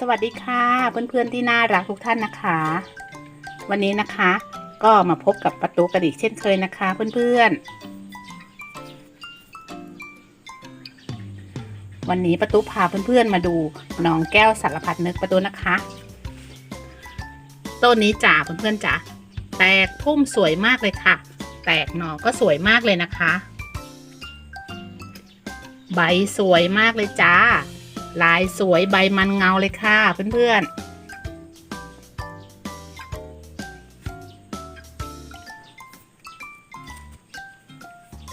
สวัสดีค่ะ เพื่อนๆที่น่ารักทุกท่านนะคะ วันนี้นะคะ ก็มาพบกับประตูกระดิกเช่นเคยนะคะ เพื่อนๆ วันนี้ประตูพาเพื่อนๆมาดูน้องแก้วสารพัดนึกประตูนะคะต้นนี้จ๋าเพื่อนๆจ๋าแตกพุ่มสวยมากเลยค่ะ แตกหน่อก็สวยมากเลยนะคะ ใบสวยมากเลยจ้า ลายสวยใบมันเงาเลยค่ะเพื่อนๆ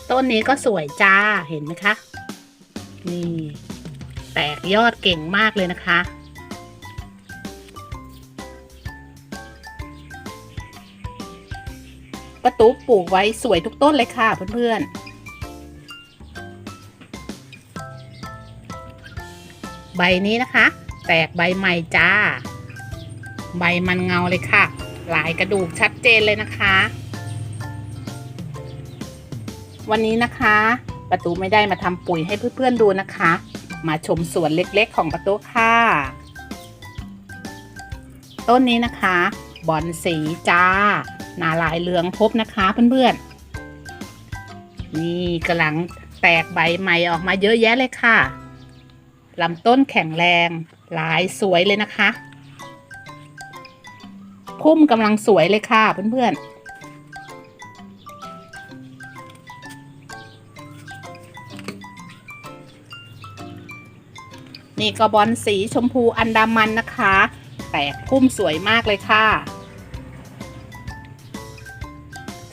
ต้นนี้ก็สวยจ้าเห็นไหมคะ นี่ แตกยอดเก่งมากเลยนะคะ ประตูปลูกไว้สวยทุกต้นเลยค่ะเพื่อนๆ ใบนี้นะคะ แตกใบใหม่จ้า ใบมันเงาเลยค่ะลายกระดูกชัดเจนเลยนะคะ วันนี้นะคะ ประตูไม่ได้มาทำปุ๋ยให้เพื่อนๆดูนะคะ มาชมสวนเล็กๆของประตูค่ะ ต้นนี้นะคะบอนสีจ้านาลายเหลืองพบนะคะเพื่อนๆนี่กำลังแตกใบใหม่ออกมาเยอะแยะเลยค่ะ ลำต้นแข็งแรงลายสวยเลยนะคะพุ่มกำลังสวยเลยค่ะเพื่อนๆนี่ก็บอลสีชมพูอันดามันนะคะ แตกพุ่มสวยมากเลยค่ะ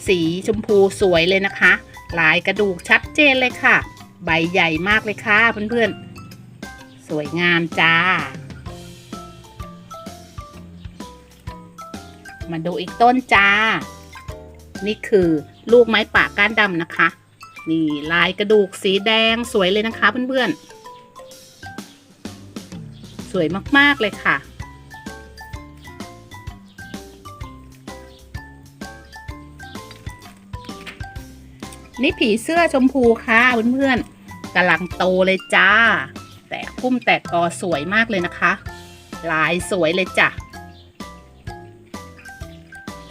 สีชมพูสวยเลยนะคะ ลายกระดูกชัดเจนเลยค่ะ ใบใหญ่มากเลยค่ะเพื่อนๆ สวยงามจ้า มาดูอีกต้นจ้า นี่คือลูกไม้ป่าก้านดำนะคะ นี่ลายกระดูกสีแดงสวยเลยนะคะเพื่อนๆ สวยมากๆเลยค่ะนี่ผีเสื้อชมพูค่ะเพื่อนๆกำลังโตเลยจ้า แตกพุ่มแตกกอสวยมากเลยนะคะ ลายสวยเลยจ้ะ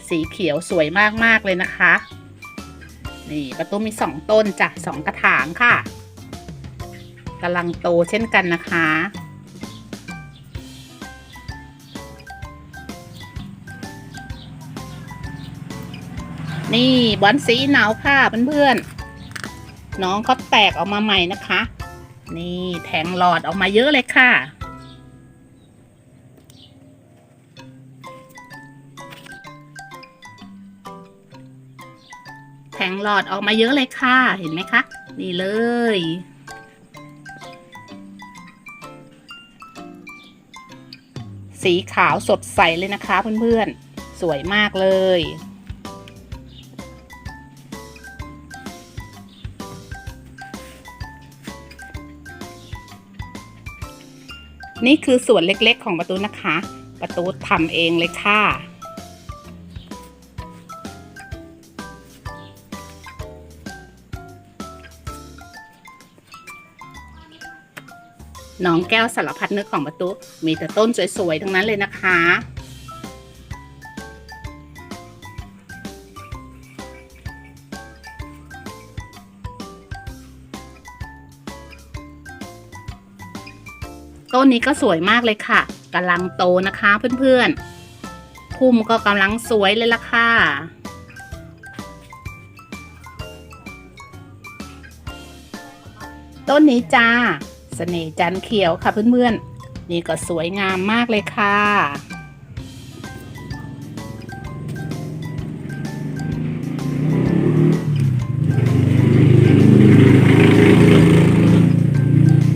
สีเขียวสวยมากๆเลยนะคะ นี่ประตูมีสองต้นจ้ะสองกระถางค่ะกำลังโตเช่นกันนะคะ นี่บอนสีหนาวค่ะเพื่อนๆน้องเขาแตกออกมาใหม่นะคะ นี่แทงหลอดออกมาเยอะเลยค่ะ แทงหลอดออกมาเยอะเลยค่ะ เห็นไหมคะ นี่เลย สีขาวสดใสเลยนะคะเพื่อนๆ สวยมากเลย นี่คือส่วนเล็กๆของประตูนะคะ ประตูทำเองเลยค่ะ น้องแก้วสารพัดนึกของประตู มีแต่ต้นสวยๆ ทั้งนั้นเลยนะคะ ต้นนี้ก็สวยมากเลยค่ะกำลังโตนะคะเพื่อนๆพุ่มก็กำลังสวยเลยล่ะค่ะต้นนี้จ้าเสน่ห์จันเขียวค่ะเพื่อนๆ นี่ก็สวยงามมากเลยค่ะ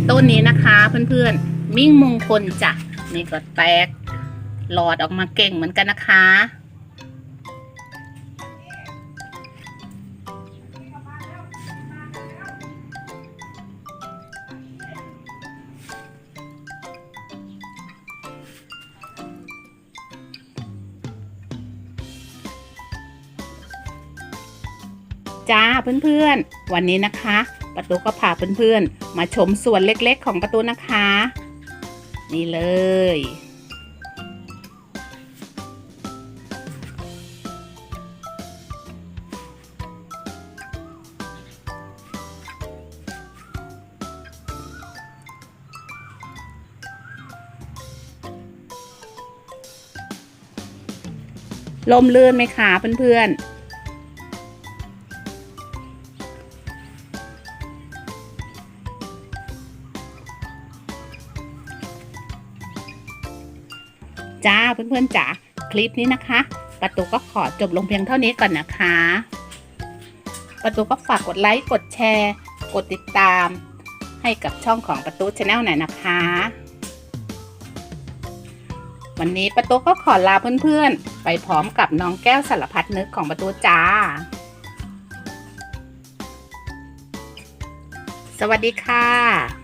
ต้นนี้นะคะเพื่อนๆ มิ่งมงคลจ้ะนี่ก็แตกหลอดออกมาเก่งเหมือนกันนะคะ จ้าเพื่อนๆ วันนี้นะคะ ประตูก็พาเพื่อนๆ มาชมส่วนเล็กๆของประตูนะคะ นี่เลย ลมลื่นไหมคะเพื่อนๆ จ้าเพื่อนๆจ๋าคลิปนี้นะคะ ประตูก็ขอจบลงเพียงเท่านี้ก่อนนะคะ ประตูก็ฝากกดไลค์กดแชร์ กดติดตาม ให้กับช่องของประตูชาแนลหน่อยนะคะ วันนี้ประตูก็ขอลาเพื่อนๆ ไปพร้อมกับน้องแก้วสารพัดนึกของประตูจ้า สวัสดีค่ะ